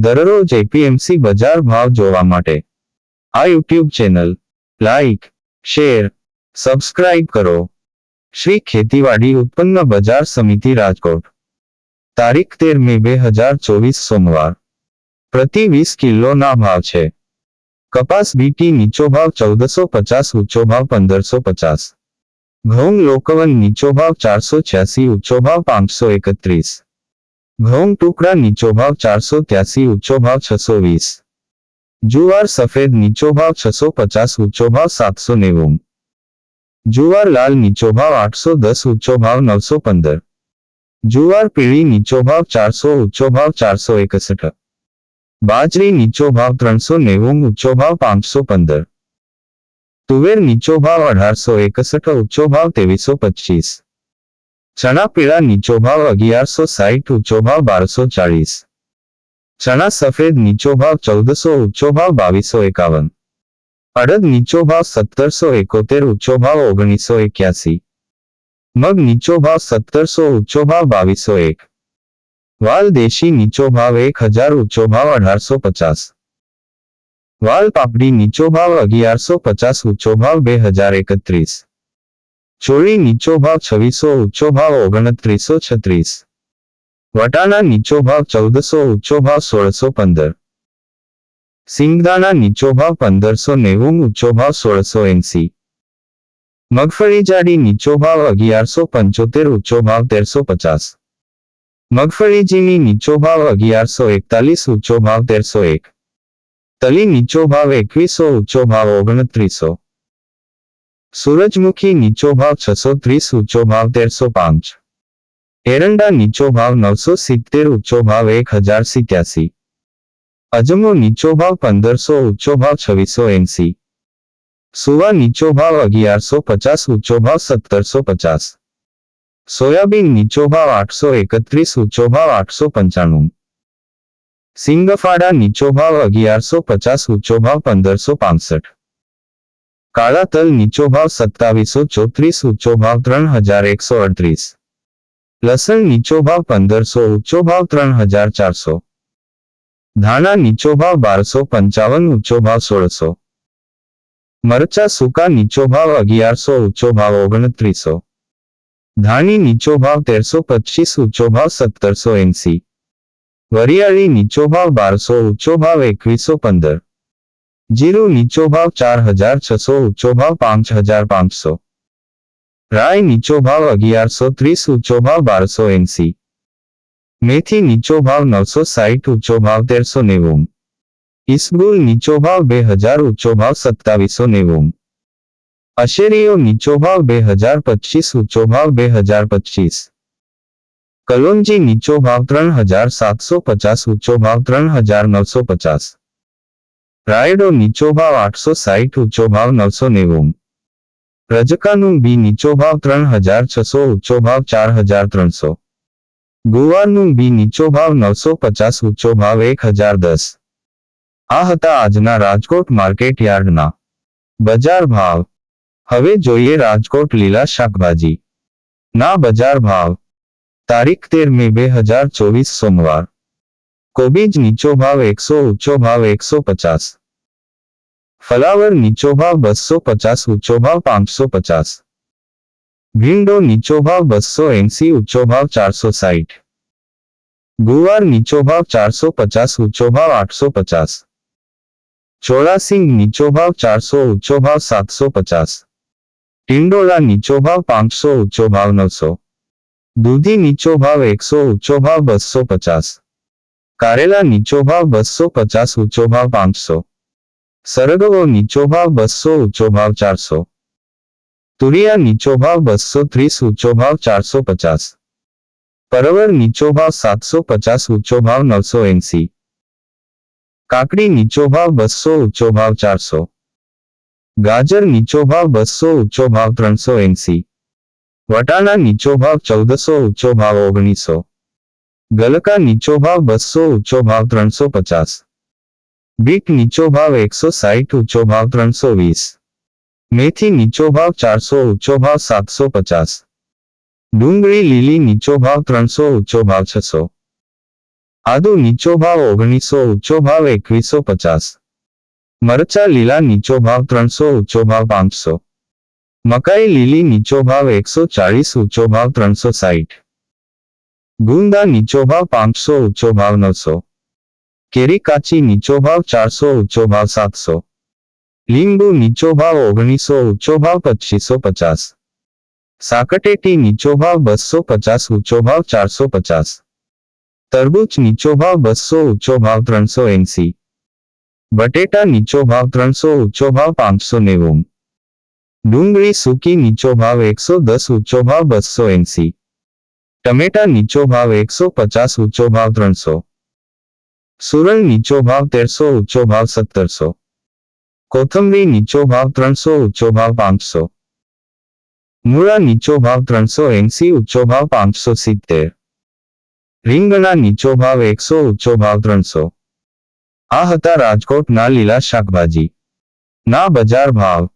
દરરોજ એપીએમસી બજાર ભાવ જોવા માટે આ YouTube channel like share subscribe કરો શ્રી ખેતીવાડી ઉત્પન્ન બજાર સમિતિ રાજકોટ તારીખ તેર મે બે હજાર ચોવીસ સોમવાર પ્રતિ વીસ કિલોના ભાવ છે કપાસ બીટી નીચો ભાવ ચૌદસો પચાસ ઊંચો ભાવ પંદરસો પચાસ ઘઉં લોકવન નીચો ભાવ ચારસો છ્યાસી ઊંચો ભાવ પાંચસો એકત્રીસ ઘઉં ટુકડા નીચો ભાવ ચારસો ત્યાસી, ઊંચો ભાવ છસો વીસ. જુવાર સફેદ નીચો ભાવ છસો પચાસ, ઊંચો ભાવ સાતસો નેવું. જુવાર લાલ નીચો ભાવ આઠસો દસ, ઊંચો ભાવ નવસો પંદર. જુવાર પીળી નીચો ભાવ ચારસો, ઊંચો ભાવ ચારસો એકસઠ. બાજરી નીચો ભાવ ત્રણસો નેવું, ઊંચો ભાવ પાંચસો પંદર. તુવેર નીચો ભાવ અઢારસો એકસઠ, ઊંચો ભાવ ત્રેવીસો પચીસ. ચણા પીળા નીચો ભાવ અગિયારસો સાઠ ઊંચો ભાવ બારસો ચાળીસ ચણા સફેદ નીચો ભાવ ચૌદસો ઊંચો ભાવ બાવીસો એકાવન અડદ નીચો ભાવ સત્તરસો એકોતેર ઊંચો ભાવ ઓગણીસો એક્યાસી મગ નીચો ભાવ સત્તરસો ઊંચો ભાવ બાવીસો એક વાલ દેશી નીચો ભાવ એક હજાર ઊંચો ભાવ અઢારસો પચાસ વાલ પાપડી નીચો ભાવ અગિયારસો પચાસ ઊંચો ભાવ બે હજાર એકત્રીસ ચોળી નીચો ભાવ છવ્વીસો ઊંચો ભાવ ઓગણત્રીસો છત્રીસ વટાણા નીચો ભાવ ચૌદસો ઊંચો ભાવ સોળસો પંદર સિંગદાણા નીચો ભાવ પંદરસો નેવું ઊંચો ભાવ સોળસો એંસી મગફળી જાડી નીચો ભાવ અગિયારસો પંચોતેર ઊંચો ભાવ તેરસો પચાસ મગફળી ઝીણી નીચો ભાવ અગિયારસો એકતાલીસ ઊંચો ભાવ તેરસો એક તલી નીચો ભાવ એકવીસો ઊંચો ભાવ ઓગણત્રીસો સૂરજમુખી નીચો ભાવ છસો ત્રીસ ઊંચો ભાવ તેરસો પાંચ એરંડા નીચો ભાવ નવસો સિત્તેર ઊંચો ભાવ એક હજાર સિત્યાસી અજમો નીચો ભાવ પંદરસો ઊંચો ભાવ છવ્વીસો એંસી સુવા નીચો ભાવ અગિયારસો પચાસ ઊંચો ભાવ સત્તરસો પચાસ સોયાબીન નીચો ભાવ આઠસો એકત્રીસ ઊંચો ભાવ આઠસો પંચાણું સિંગફાડા નીચો ભાવ અગિયારસો પચાસ ઊંચો ભાવ પંદરસો પાસઠ કાળા તલ નીચો ભાવ સત્તાવીસો ચોત્રીસ ઊંચો ભાવ ત્રણ હજાર એકસો અડત્રીસ લસણ નીચો ભાવ પંદરસો ઊંચો ભાવ ત્રણ હજાર ચારસો ધાણા નીચો ભાવ બારસો પંચાવન ઊંચો ભાવ સોળસો મરચા સૂકા નીચો ભાવ અગિયારસો ઊંચો ભાવ ઓગણત્રીસો ધાણી નીચો ભાવ તેરસો પચીસ ઊંચો ભાવ સત્તરસો એંસી વરિયાળી નીચો ભાવ બારસો ઊંચો ભાવ એકવીસો પંદર જીરું નીચો ભાવ ચાર હજાર છસો ઊંચો ભાવ પાંચ હજાર પાંચસો રાય નીચો ભાવ અગિયારસો ત્રીસ ઊંચો ભાવ બારસો એંસી મેથી નીચો ભાવ નવસો સાઠ ઊંચો ભાવ તેરસો નેવું ઇસબગુલ નીચો ભાવ બે હજાર ઊંચો ભાવ સત્તાવીસો નેવું અશેરીઓ નીચો ભાવ બે હજાર પચીસ ઊંચો ભાવ બે હજાર પચીસ કલોંજી નીચો ભાવ ત્રણ હજાર સાતસો પચાસ ઊંચો ભાવ ત્રણ હજાર નવસો પચાસ રાયડો નીચો ભાવ આઠસો સાહીઠ, ઊંચો ભાવ નવસો નેવું. રજકાનું બી નીચો ભાવ ત્રણ હજાર છસો, ઊંચો ભાવ ચાર હજાર ત્રણસો. ગુવારનું બી નીચો ભાવ નવસો પચાસ, ઊંચો ભાવ એક હજાર દસ. આ હતા આજના રાજકોટ માર્કેટ યાર્ડના. બજાર ભાવ. હવે જોઈએ રાજકોટ લીલા શાકભાજી. ના બજાર ભાવ. તારીખ તેર મે બે હજાર ચોવીસ સોમવાર. કોબીજ નીચો ભાવ એકસો ઊંચો ભાવ એકસો પચાસ ફલાવર નીચો ભાવ બસો પચાસ ઊંચો ભાવ પાંચસો પચાસ ભીંડો નીચો ભાવ બસો એંસી ઊંચો ભાવ ચારસો સાઠ ગુવાર નીચો ભાવ ચારસો પચાસ ઊંચો ભાવ આઠસો પચાસ ચોરાસિંગ નીચો ભાવ ચારસો ઊંચો ભાવ સાતસો પચાસ ટિંડોળા નીચો ભાવ પાંચસો ઊંચો ભાવ નવસો દૂધી નીચો ભાવ એકસો ઊંચો ભાવ બસો પચાસ કારેલા નીચો ભાવ બસો પચાસ ઊંચો ભાવ પાંચસો. સરગવો નીચો ભાવ બસો ઊંચો ભાવ ચારસો. તુરિયા નીચો ભાવ બસો ત્રીસ ઊંચો ભાવ ચારસો પચાસ. પરવર નીચો ભાવ સાતસો પચાસ ઊંચો ભાવ નવસો એંસી. કાકડી નીચો ભાવ બસો ઊંચો ભાવ ચારસો. ગાજર નીચો ભાવ બસો ઊંચો ભાવ ત્રણસો એંસી. વટાણા નીચો ભાવ ચૌદસો ઊંચો ભાવ ઓગણીસો. ગલકા નીચો ભાવ બસો ઊંચો ભાવ ત્રણસો પચાસ બીટ નીચો ભાવ એકસો સાઠ ઊંચો ભાવ ત્રણસો વીસ મેથી નીચો ભાવ ચારસો ઊંચો ભાવ સાતસો પચાસ ડુંગળી લીલી નીચો ભાવ ત્રણસો ઊંચો ભાવ છસો આદુ નીચો ભાવ ઓગણીસો ઊંચો ભાવ એકવીસો પચાસ મરચા લીલા નીચો ભાવ ત્રણસો ઊંચો ભાવ પાંચસો મકાઈ લીલી નીચો ભાવ એકસો ચાળીસ ઊંચો ભાવ ત્રણસો સાઠ ગુંદા નીચો ભાવ પાંચસો ઊંચો ભાવ નવસો કેરી કાચી નીચો ભાવ ચારસો ઊંચો ભાવ સાતસો લીંબુ નીચો ભાવ ઓગણીસો ઊંચો ભાવ પચીસો પચાસ સાકટેટી નીચો ભાવ બસો પચાસ ઊંચો ભાવ ચારસો પચાસ તરબૂચ નીચો ભાવ બસો ઊંચો ભાવ ત્રણસો એંસી બટેટા નીચો ભાવ ત્રણસો ઊંચો ભાવ પાંચસો નેવું ડુંગળી સૂકી નીચો ભાવ એકસો દસ ઊંચો ભાવ બસો એંસી ટમેટા નીચો ભાવ એકસો પચાસ, ઊંચો ભાવ ત્રણસો. સુરલ નીચો ભાવ તેરસો, ઊંચો ભાવ સત્તરસો. કોથમરી નીચો ભાવ ત્રણસો, ઊંચો ભાવ પાંચસો. મૂળા નીચો ભાવ ત્રણસો એંસી, ઊંચો ભાવ પાંચસો સિત્તેર. રીંગણા નીચો ભાવ એકસો, ઊંચો ભાવ ત્રણસો. આ હતા રાજકોટના લીલા શાકભાજી. ના બજાર ભાવ.